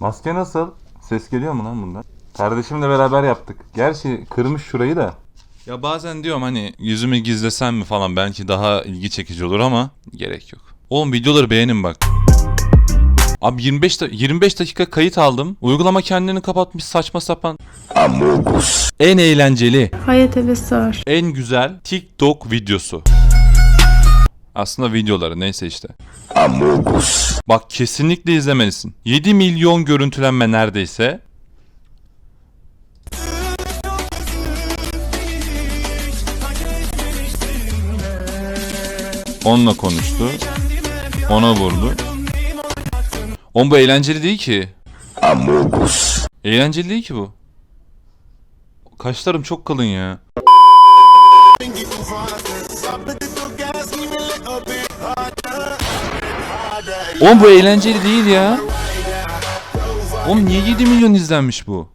Maske nasıl? Ses geliyor mu lan bundan? Kardeşimle beraber yaptık. Gerçi kırmış şurayı da. Ya bazen diyorum hani yüzümü gizlesem mi falan belki daha ilgi çekici olur ama gerek yok. Oğlum videoları beğenin bak. Abi 25 da- 25 dakika kayıt aldım. Uygulama kendini kapatmış saçma sapan. En eğlenceli, Hayat hevesi var. en güzel TikTok videosu. Aslında videoları neyse işte. Bak kesinlikle izlemelisin. 7 milyon görüntülenme neredeyse. Onunla konuştu. Ona vurdu. Oğlum bu eğlenceli değil ki. Eğlenceli değil ki bu. Kaşlarım çok kalın ya. Oğlum bu eğlenceli değil ya. Oğlum niye 7 milyon izlenmiş bu?